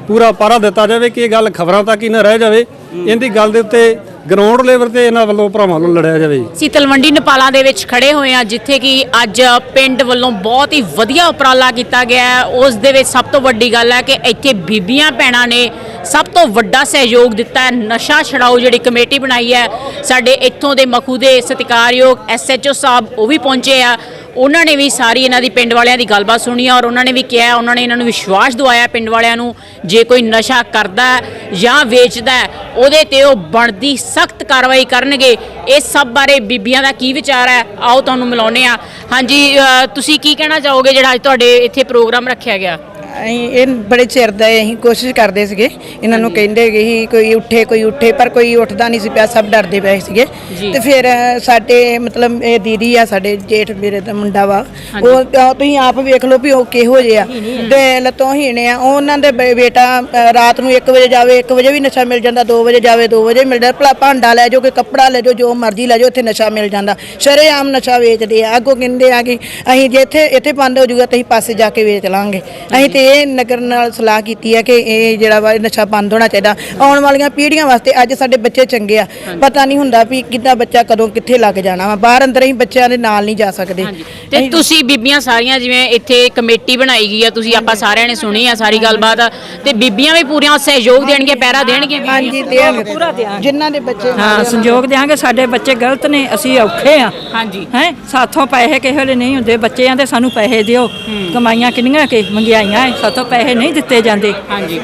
ਪੂਰਾ ਪਾਰਾ ਦਿੱਤਾ ਜਾਵੇ ਕਿ ਇਹ ਗੱਲ ਖਬਰਾਂ ਤੱਕ ਹੀ ਨਾ ਰਹਿ ਜਾਵੇ। ਇਹਦੀ ਗੱਲ ਦੇ ਉੱਤੇ ਗਰਾਊਂਡ ਲੈਵਲ ਤੇ ਇਹਨਾਂ ਵੱਲੋਂ ਭਰਾਵਾਂ ਵੱਲੋਂ ਲੜਿਆ ਜਾਵੇ ਅਸੀਂ ਤਲਵੰਡੀ ਨਪਾਲਾਂ ਦੇ ਵਿੱਚ ਖੜੇ ਹੋਏ ਆ ਜਿੱਥੇ ਕਿ ਅੱਜ ਪਿੰਡ ਵੱਲੋਂ ਬਹੁਤ ਹੀ ਵਧੀਆ ਉਪਰਾਲਾ ਕੀਤਾ ਗਿਆ ਹੈ। ਉਸ ਦੇ ਵਿੱਚ ਸਭ ਤੋਂ ਵੱਡੀ ਗੱਲ ਹੈ ਕਿ ਇੱਥੇ ਬੀਬੀਆਂ, ਭੈਣਾਂ ਨੇ ਸਭ ਤੋਂ ਵੱਡਾ ਸਹਿਯੋਗ ਦਿੱਤਾ ਹੈ। ਨਸ਼ਾ ਛਡਾਓ ਜਿਹੜੀ ਕਮੇਟੀ ਬਣਾਈ ਹੈ, ਸਾਡੇ ਇੱਥੋਂ ਦੇ ਮਖੂ ਦੇ ਸਤਿਕਾਰਯੋਗ ਐਸਐਚਓ ਸਾਹਿਬ, ਉਹ ਵੀ ਪਹੁੰਚੇ ਆ। ਉਹਨਾਂ ਨੇ ਵੀ ਸਾਰੀ ਇਹਨਾਂ ਦੀ ਪਿੰਡ ਵਾਲਿਆਂ ਦੀ ਗੱਲਬਾਤ ਸੁਣੀ ਆ ਔਰ ਉਹਨਾਂ ਨੇ ਵੀ ਕਿਹਾ, ਉਹਨਾਂ ਨੇ ਇਹਨਾਂ ਨੂੰ ਵਿਸ਼ਵਾਸ ਦਵਾਇਆ ਪਿੰਡ ਵਾਲਿਆਂ ਨੂੰ, ਜੇ ਕੋਈ ਨਸ਼ਾ ਕਰਦਾ ਜਾਂ ਵੇਚਦਾ, ਉਹਦੇ ਤੇ ਉਹ ਬਣਦੀ ਸਖਤ ਕਾਰਵਾਈ ਕਰਨਗੇ। ਇਹ ਸਭ ਬਾਰੇ ਬੀਬੀਆਂ ਦਾ ਕੀ ਵਿਚਾਰ ਹੈ? ਆਓ ਤੁਹਾਨੂੰ ਮਿਲਾਉਂਦੇ ਆ ਹਾਂਜੀ ਤੁਸੀਂ ਕੀ ਕਹਿਣਾ ਚਾਹੋਗੇ ਜਿਹੜਾ ਅੱਜ ਤੁਹਾਡੇ ਇੱਥੇ ਪ੍ਰੋਗਰਾਮ ਰੱਖਿਆ ਗਿਆ? ਅਸੀਂ ਇਹ ਬੜੇ ਚਿਰ ਦਾ ਅਸੀਂ ਕੋਸ਼ਿਸ਼ ਕਰਦੇ ਸੀਗੇ। ਇਹਨਾਂ ਨੂੰ ਕਹਿੰਦੇ ਕਿ ਹੀ ਕੋਈ ਉੱਠੇ ਕੋਈ ਉੱਠੇ ਪਰ ਕੋਈ ਉੱਠਦਾ ਨਹੀਂ ਸੀ ਪਿਆ ਸਭ ਡਰਦੇ ਪਏ ਸੀਗੇ। ਤੇ ਫਿਰ ਸਾਡੇ ਮਤਲਬ ਇਹ ਦੀਦੀ ਆ ਸਾਡੇ ਜੇਠ ਮੇਰੇ ਦਾ ਮੁੰਡਾ ਵਾ ਉਹ ਤੁਸੀਂ ਆਪ ਵੇਖ ਲਓ ਵੀ ਉਹ ਕਿਹੋ ਜਿਹਾ ਤੇ ਲਤੋਂ ਹੀਣੇ ਆ। ਉਹ ਉਹਨਾਂ ਦੇ ਬੇ- ਬੇਟਾ ਅ, ਰਾਤ ਨੂੰ 1 ਵਜੇ ਜਾਵੇ 1 ਵਜੇ ਵੀ ਨਸ਼ਾ ਮਿਲ ਜਾਂਦਾ 2 ਵਜੇ ਜਾਵੇ 2 ਵਜੇ ਮਿਲਦਾ ਭਲਾ ਭਾਂਡਾ ਲੈ ਜਾਓ ਕੋਈ ਕੱਪੜਾ ਲੈ ਜਾਓ ਜੋ ਮਰਜ਼ੀ ਲੈ ਜਾਓ ਇੱਥੇ ਨਸ਼ਾ ਮਿਲ ਜਾਂਦਾ। ਸ਼ਰੇਆਮ ਨਸ਼ਾ ਵੇਚਦੇ ਆ। ਅੱਗੋਂ ਕਹਿੰਦੇ ਆ ਕਿ ਅਸੀਂ ਜੇ ਇੱਥੇ ਇੱਥੇ ਬੰਦ ਹੋ ਜਾਊਗਾ ਤਾਂ ਅਸੀਂ ਪਾਸੇ ਜਾ ਕੇ ਵੇਚ ਲਾਂਗੇ। ਅਸੀਂ ਤੇ ਇਹ ਨਗਰ ਨਾਲ ਸਲਾਹ ਕੀਤੀ ਹੈ ਕਿ ਇਹ ਜਿਹੜਾ ਵਾ ਇਹ ਨਸ਼ਾ ਬੰਦ ਹੋਣਾ ਚਾਹੀਦਾ। ਆਉਣ ਵਾਲੀਆਂ ਪੀੜ੍ਹੀਆਂ ਵਾਸਤੇ ਅੱਜ ਸਾਡੇ ਬੱਚੇ ਚੰਗੇ ਆ। ਪਤਾ ਨਹੀਂ ਹੁੰਦਾ ਵੀ ਕਿੱਦਾਂ ਬੱਚਾ ਕਦੋਂ ਕਿੱਥੇ ਲੱਗ ਜਾਣਾ ਵਾ। ਬਾਹਰ ਅੰਦਰ ਅਸੀਂ ਬੱਚਿਆਂ ਦੇ ਨਾਲ ਨਹੀਂ ਜਾ ਸਕਦੇ। ਤੇ ਤੁਸੀਂ ਬੀਬੀਆਂ ਸਾਰੀਆਂ ਜਿਵੇਂ ਇੱਥੇ ਕਮੇਟੀ ਬਣਾਈ ਗਈ ਆ ਤੁਸੀਂ ਆਪਾਂ ਸਾਰਿਆਂ ਨੇ ਸੁਣੀ ਆ ਸਾਰੀ ਗੱਲਬਾਤ। ਤੇ ਬੀਬੀਆਂ ਵੀ ਪੂਰੀਆਂ ਸਹਿਯੋਗ ਦੇਣਗੀਆਂ ਪਹਿਰਾ ਦੇਣਗੀਆਂ ਬੀਬੀਆਂ? ਹਾਂਜੀ ਦੇਵਾਂਗੇ। ਜਿਨ੍ਹਾਂ ਦੇ ਬੱਚੇ ਹਾਂ ਸੰਯੋਗ ਦਿਆਂਗੇ ਸਾਡੇ ਬੱਚੇ ਗਲਤ ਨੇ ਅਸੀਂ ਔਖੇ ਆ। ਹਾਂਜੀ। ਹੈ? ਸਾਥੋਂ ਪੈਸੇ ਕਿਸੇ ਵੇਲੇ ਨਹੀਂ ਹੁੰਦੇ। ਬੱਚਿਆਂ ਦੇ ਸਾਨੂੰ ਪੈਸੇ ਦਿਓ। ਕਮਾਈਆਂ ਕਿੰਨੀਆਂ ਕਿ ਮੰਗਿਆਈਆਂ ਐ, ਸਾਥੋਂ ਪੈਸੇ ਨਹੀਂ ਦਿੱਤੇ ਜਾਂਦੇ ਹਾਂਜੀ।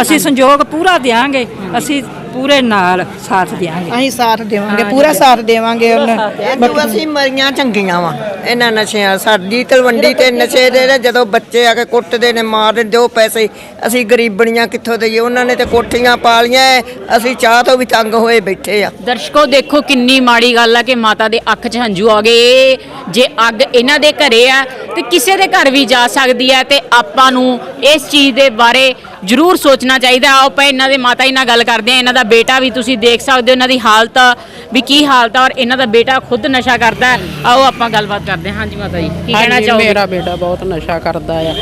ਅਸੀਂ ਸੰਯੋਗ ਪੂਰਾ ਦਿਆਂਗੇ ਅਸੀਂ ਪੂਰੇ ਨਾਲ ਸਾਥ ਦਿਆਂਗੇ। ਅਸੀਂ ਸਾਥ ਦੇਵਾਂਗੇ ਪੂਰਾ ਸਾਥ ਦੇਵਾਂਗੇ ਉਹਨਾਂ। ਇਹਨੂੰ ਅਸੀਂ ਮਰੀਆਂ ਚੰਗੀਆਂ ਵਾ ਇਹਨਾਂ ਨਸ਼ਿਆਂ ਸਾਡੀ ਤਲਵੰਡੀ ਤੇ ਨਸ਼ੇ ਦੇ ਨੇ ਜਦੋਂ ਬੱਚੇ ਆ ਕੇ ਕੁੱਟਦੇ ਨੇ ਮਾਰਦੇ ਦਿਓ ਪੈਸੇ। ਅਸੀਂ ਗਰੀਬਣੀਆਂ ਕਿੱਥੋਂ ਦਈਏ? ਉਹਨਾਂ ਨੇ ਤੇ ਕੋਠੀਆਂ ਪਾ ਲੀਆਂ ਅਸੀਂ ਚਾਹ ਤੋਂ ਵੀ ਤੰਗ ਹੋਏ ਬੈਠੇ ਆ। ਦਰਸ਼ਕੋ ਦੇਖੋ ਕਿੰਨੀ ਮਾੜੀ ਗੱਲ ਆ ਕਿ ਮਾਤਾ ਦੇ ਅੱਖ 'ਚ ਹੰਝੂ ਆ ਗਏ। ਜੇ ਅੱਗ ਇਹਨਾਂ ਦੇ ਘਰੇ ਆ ਤੇ ਕਿਸੇ ਦੇ ਘਰ ਵੀ ਜਾ ਸਕਦੀ ਹੈ ਤੇ ਆਪਾਂ ਨੂੰ ਇਸ ਚੀਜ਼ ਦੇ ਬਾਰੇ ਜ਼ਰੂਰ ਸੋਚਣਾ ਚਾਹੀਦਾ। ਆਓ ਆਪਾਂ ਇਹਨਾਂ ਦੇ ਮਾਤਾ ਜੀ ਨਾਲ ਗੱਲ ਕਰਦੇ ਆ ਇਹਨਾਂ ਦਾ ਬੇਟਾ ਵੀ ਤੁਸੀਂ ਦੇਖ ਸਕਦੇ ਹੋ ਇਹਨਾਂ ਦੀ ਹਾਲਤ ਵੀ ਕੀ ਹਾਲਤ ਆ ਔਰ ਇਹਨਾਂ ਦਾ ਬੇਟਾ ਖੁਦ ਨਸ਼ਾ ਕਰਦਾ ਹੈ। ਆਓ ਆਪਾਂ ਗੱਲਬਾਤ ਕਰਦੇ ਹਾਂ। ਹਾਂਜੀ ਮਾਤਾ ਜੀ ਕੀ ਕਹਿਣਾ ਹਾਂਜੀ ਚਾਹੋਗੇ? ਮੇਰਾ ਬੇਟਾ ਬਹੁਤ ਨਸ਼ਾ ਕਰਦਾ ਆ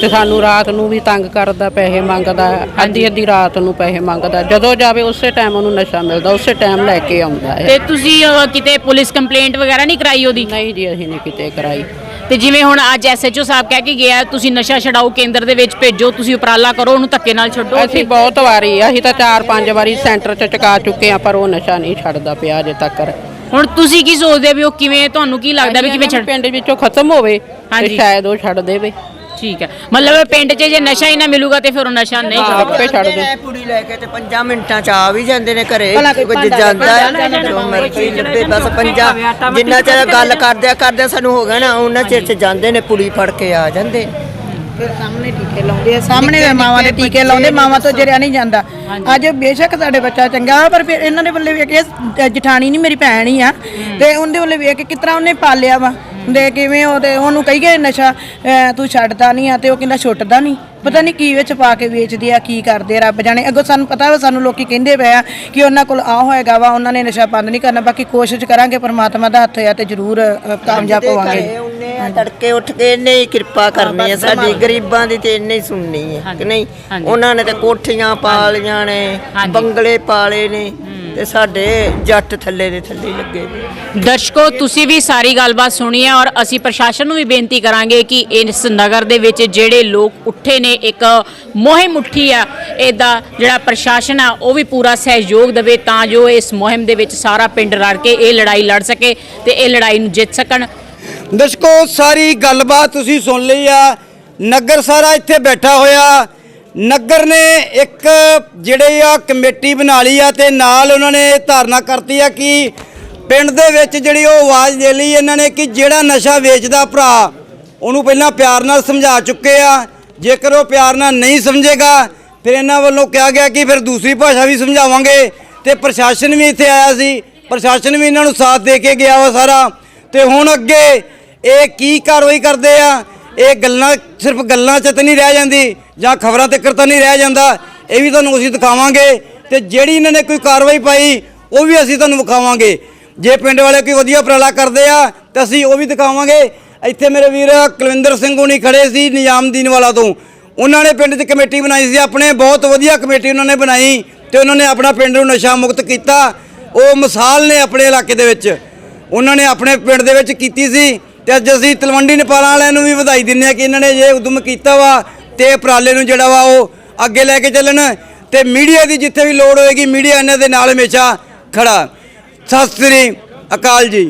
ਤੇ ਸਾਨੂੰ ਰਾਤ ਨੂੰ ਵੀ ਤੰਗ ਕਰਦਾ ਪੈਸੇ ਮੰਗਦਾ ਅੱਧੀ ਅੱਧੀ ਰਾਤ ਨੂੰ ਪੈਸੇ ਮੰਗਦਾ। ਜਦੋਂ ਜਾਵੇ ਉਸੇ ਟਾਈਮ ਉਹਨੂੰ ਨਸ਼ਾ ਮਿਲਦਾ ਉਸੇ ਟਾਈਮ ਲੈ ਕੇ ਆਉਂਦਾ ਹੈ ਤੇ ਤੁਸੀਂ ਅਹ, ਕਿਤੇ ਪੁਲਿਸ ਕੰਪਲੇਂਟ ਵਗੈਰਾ ਨਹੀਂ ਕਰਾਈ ਉਹਦੀ? ਨਹੀਂ ਜੀ ਅਸੀਂ ਨਹੀਂ ਕਿਤੇ ਕਰਾਈ। ਤੇ ਜਿਵੇਂ ਹੁਣ ਅੱਜ ਐਸਐਚਓ ਸਾਹਿਬ ਕਹਿ ਕੇ ਗਿਆ ਤੁਸੀਂ ਨਸ਼ਾ ਛਡਾਓ ਕੇਂਦਰ ਦੇ ਵਿੱਚ ਭੇਜੋ ਤੁਸੀਂ ਉਪਰਾਲਾ ਕਰੋ ਉਹਨੂੰ ਧੱਕੇ ਨਾਲ ਛੱਡੋ। ਅਸੀਂ ਬਹੁਤ ਵਾਰੀ ਅਸੀਂ ਤਾਂ ਚਾਰ ਪੰਜ ਵਾਰੀ ਸੈਂਟਰ 'ਚ ਚੁਕਾ ਚੁੱਕੇ ਆ ਪਰ ਉਹ ਨਸ਼ਾ ਨਹੀਂ ਛੱਡਦਾ ਪਿਆ ਅਜੇ ਤੱਕ। ਹੁਣ ਤੁਸੀਂ ਕੀ ਸੋਚਦੇ ਹੋ ਵੀ ਉਹ ਕਿਵੇਂ ਤੁਹਾਨੂੰ ਕੀ ਲੱਗਦਾ ਵੀ ਕਿਵੇਂ ਛੱਡ ਪਿੰਡ ਵਿੱਚੋਂ ਖਤਮ ਹੋਵੇ। ਤੇ ਸ਼ਾਇਦ ਉਹ ਛੱਡ ਦੇਵੇ। ਠੀਕ ਹੈ। ਮਤਲਬ ਪਿੰਡ 'ਚ ਜੇ ਨਸ਼ਾ ਹੀ ਨਾ ਮਿਲੂਗਾ ਤੇ ਫਿਰ ਉਹ ਨਸ਼ਾ ਨਹੀਂ ਆਪੇ ਛੱਡ ਦੇ ਕੁੜੀ ਲੈ ਕੇ ਤੇ 5 ਮਿੰਟਾਂ ਚ ਆ ਵੀ ਜਾਂਦੇ ਨੇ ਘਰੇ ਕੋਈ ਜਾਂਦਾ ਹੈ, ਜੋ ਮਰਜ਼ੀ ਲੱਭੇ ਬਸ ਪੰਜਾ ਜਿੰਨਾ ਚਿਰ ਗੱਲ ਕਰਦਿਆਂ ਕਰਦਿਆਂ ਸਾਨੂੰ ਹੋ ਗਿਆ ਨਾ ਉਹਨਾਂ ਚਿਰ ਚ ਜਾਂਦੇ ਨੇ ਪੁੜੀ ਫੜ ਕੇ ਆ ਜਾਂਦੇ। ਫਿਰ ਸਾਹਮਣੇ ਟੀਕੇ ਲਾਉਂਦੇ ਆ ਸਾਹਮਣੇ ਮਾਵਾਂ ਦੇ ਟੀਕੇ ਲਾਉਂਦੇ ਮਾਵਾਂ ਤੋਂ ਜਰਿਆ ਨਹੀਂ ਜਾਂਦਾ। ਅੱਜ ਬੇਸ਼ੱਕ ਸਾਡੇ ਬੱਚਾ ਚੰਗਾ ਪਰ ਫਿਰ ਇਹਨਾਂ ਦੇ ਵੱਲੇ ਵੇਖ ਕੇ ਜਠਾਣੀ ਨਹੀਂ ਮੇਰੀ ਭੈਣ ਹੀ ਆ। ਤੇ ਉਹਦੇ ਵੱਲੇ ਵੇਖ ਕੇ ਕਿਤਰਾ ਉਹਨੇ ਪਾਲਿਆ ਵਾ। ਦੇ ਕਿਵੇਂ ਉਹ ਤੇ ਉਹਨੂੰ ਕਹੀਏ ਨਸ਼ਾ ਅਹ, ਤੂੰ ਛੱਡਦਾ ਨਹੀਂ ਆ ਤੇ ਉਹ ਕਹਿੰਦਾ ਛੁੱਟਦਾ ਨਹੀਂ ਪਤਾ ਨਹੀਂ ਕੀ ਵਿੱਚ ਪਾ ਕੇ ਵੇਚਦੇ ਆ ਕੀ ਕਰਦੇ ਆ ਰੱਬ ਜਾਣੇ। ਅੱਗੋਂ ਸਾਨੂੰ ਪਤਾ ਵਾ ਸਾਨੂੰ ਲੋਕੀ ਕਹਿੰਦੇ ਪਏ ਆ ਕਿ ਉਹਨਾਂ ਕੋਲ ਆ ਹੋਏਗਾ ਵਾ ਉਹਨਾਂ ਨੇ ਨਸ਼ਾ ਬੰਦ ਨਹੀਂ ਕਰਨਾ ਬਾਕੀ ਕੋਸ਼ਿਸ਼ ਕਰਾਂਗੇ ਪਰਮਾਤਮਾ ਦਾ ਹੱਥ ਆ ਤੇ ਜ਼ਰੂਰ ਅ, ਕਾਮਯਾਬ ਹੋਵਾਂਗੇ। ਉਹਨੇ ਆ ਤੜਕੇ ਉੱਠ ਕੇ ਇਹਨੇ ਹੀ ਕਿਰਪਾ ਕਰਨੀ ਹੈ ਸਾਡੀ ਗਰੀਬਾਂ ਦੀ ਤੇ ਇਹਨੇ ਹੀ ਸੁਣਨੀ ਹੈ ਕਿ ਨਹੀਂ? ਉਹਨਾਂ ਨੇ ਤੇ ਕੋਠੀਆਂ ਪਾ ਲੀਆਂ ਨੇ ਬੰਗਲੇ ਪਾਲੇ ਨੇ ਤੇ ਸਾਡੇ ਜੱਟ ਥੱਲੇ ਦੇ ਥੱਲੇ ਲੱਗੇ ਦਰਸ਼ਕੋ ਤੁਸੀਂ ਵੀ ਸਾਰੀ ਗੱਲਬਾਤ ਸੁਣੀ ਹੈ ਔਰ ਅਸੀਂ ਪ੍ਰਸ਼ਾਸਨ ਨੂੰ ਵੀ ਬੇਨਤੀ ਕਰਾਂਗੇ ਕਿ ਇਸ ਨਗਰ ਦੇ ਵਿੱਚ ਜਿਹੜੇ ਲੋਕ ਉੱਠੇ ਨੇ ਇੱਕ ਮੁਹਿੰਮ ਉੱਠੀ ਆ ਇਹਦਾ ਜਿਹੜਾ ਪ੍ਰਸ਼ਾਸਨ ਆ ਉਹ ਵੀ ਪੂਰਾ ਸਹਿਯੋਗ ਦੇਵੇ ਤਾਂ ਜੋ ਇਸ ਮੁਹਿੰਮ ਦੇ ਵਿੱਚ ਸਾਰਾ ਪਿੰਡ ਰਲ ਕੇ ਇਹ ਲੜਾਈ ਲੜ ਸਕੇ ਤੇ ਇਹ ਲੜਾਈ ਨੂੰ ਜਿੱਤ ਸਕਣ। ਦਰਸ਼ਕੋ ਸਾਰੀ ਗੱਲਬਾਤ ਤੁਸੀਂ ਸੁਣ ਲਈ ਆ। ਨਗਰ ਸਾਰਾ ਇੱਥੇ ਬੈਠਾ ਹੋਇਆ। ਨਗਰ ਨੇ ਇੱਕ ਜਿਹੜੇ ਆ ਕਮੇਟੀ ਬਣਾ ਲਈ ਆ ਤੇ ਨਾਲ ਉਹਨਾਂ ਨੇ ਧਾਰਨਾ ਕਰਤੀ ਆ ਕਿ ਪਿੰਡ ਦੇ ਵਿੱਚ ਜਿਹੜੀ ਉਹ ਆਵਾਜ਼ ਦੇ ਲਈ ਇਹਨਾਂ ਨੇ ਕਿ ਜਿਹੜਾ ਨਸ਼ਾ ਵੇਚਦਾ ਭਰਾ, ਉਹਨੂੰ ਪਹਿਲਾਂ ਪਿਆਰ ਨਾਲ ਸਮਝਾ ਚੁੱਕੇ ਆ। ਜੇਕਰ ਉਹ ਪਿਆਰ ਨਾਲ ਨਹੀਂ ਸਮਝੇਗਾ, ਫਿਰ ਇਹਨਾਂ ਵੱਲੋਂ ਕਿਹਾ ਗਿਆ ਕਿ ਫਿਰ ਦੂਸਰੀ ਭਾਸ਼ਾ ਵੀ ਸਮਝਾਵਾਂਗੇ ਤੇ ਪ੍ਰਸ਼ਾਸਨ ਵੀ ਇੱਥੇ ਆਇਆ ਸੀ। ਪ੍ਰਸ਼ਾਸਨ ਵੀ ਇਹਨਾਂ ਨੂੰ ਸਾਥ ਦੇ ਕੇ ਗਿਆ ਵਾ ਸਾਰਾ। ਤੇ ਹੁਣ ਅੱਗੇ ਇਹ ਕੀ ਕਾਰਵਾਈ ਕਰਦੇ ਆ? ਇਹ ਗੱਲਾਂ ਸਿਰਫ ਗੱਲਾਂ 'ਚ ਤਾਂ ਨਹੀਂ ਰਹਿ ਜਾਂਦੀ। ਜਾਂ ਖਬਰਾਂ ਤੇ ਤਾਂ ਨਹੀਂ ਰਹਿ ਜਾਂਦਾ, ਇਹ ਵੀ ਤੁਹਾਨੂੰ ਅਸੀਂ ਦਿਖਾਵਾਂਗੇ ਤੇ ਜਿਹੜੀ ਇਹਨਾਂ ਨੇ ਕੋਈ ਕਾਰਵਾਈ ਪਾਈ, ਉਹ ਵੀ ਅਸੀਂ ਤੁਹਾਨੂੰ ਵਿਖਾਵਾਂਗੇ। ਜੇ ਪਿੰਡ ਵਾਲੇ ਕੋਈ ਵਧੀਆ ਉਪਰਾਲਾ ਕਰਦੇ ਆ, ਤਾਂ ਅਸੀਂ ਉਹ ਵੀ ਦਿਖਾਵਾਂਗੇ। ਇੱਥੇ ਮੇਰੇ ਵੀਰ ਕੁਲਵਿੰਦਰ ਸਿੰਘ ਹੁਣੀ ਖੜੇ ਸੀ ਨਿਜ਼ਾਮਦੀਨ ਵਾਲਾ ਤੋਂ। ਉਹਨਾਂ ਨੇ ਪਿੰਡ 'ਚ ਕਮੇਟੀ ਬਣਾਈ ਸੀ, ਆਪਣੇ ਬਹੁਤ ਵਧੀਆ ਕਮੇਟੀ ਉਹਨਾਂ ਨੇ ਬਣਾਈ ਤੇ ਉਹਨਾਂ ਨੇ ਆਪਣਾ ਪਿੰਡ ਨੂੰ ਨਸ਼ਾ ਮੁਕਤ ਕੀਤਾ। ਉਹ ਮਿਸਾਲ ਨੇ ਆਪਣੇ ਇਲਾਕੇ ਦੇ ਵਿੱਚ। ਉਹਨਾਂ ਨੇ ਆਪਣੇ ਪਿੰਡ ਦੇ ਵਿੱਚ ਕੀਤੀ ਸੀ ਤੇ ਅੱਜ ਅਸੀਂ ਤਲਵੰਡੀ ਨੇਪਾਲਾਂ ਵਾਲਿਆਂ ਨੂੰ ਵੀ ਵਧਾਈ ਦਿੰਦੇ ਆ ਕਿ ਇਹਨਾਂ ਨੇ ਇਹ ਉਦਮ ਕੀਤਾ ਵਾ। ਤੇ ਇਹ ਉਪਰਾਲੇ ਨੂੰ ਜਿਹੜਾ ਵਾ ਉਹ ਅੱਗੇ ਲੈ ਕੇ ਚੱਲਣ ਤੇ ਮੀਡੀਆ ਦੀ ਜਿੱਥੇ ਵੀ ਲੋੜ ਹੋਏਗੀ ਮੀਡੀਆ ਇਹਨਾਂ ਦੇ ਨਾਲ ਹਮੇਸ਼ਾ ਖੜਾ। ਸਤਿ ਸ੍ਰੀ ਅਕਾਲ ਜੀ।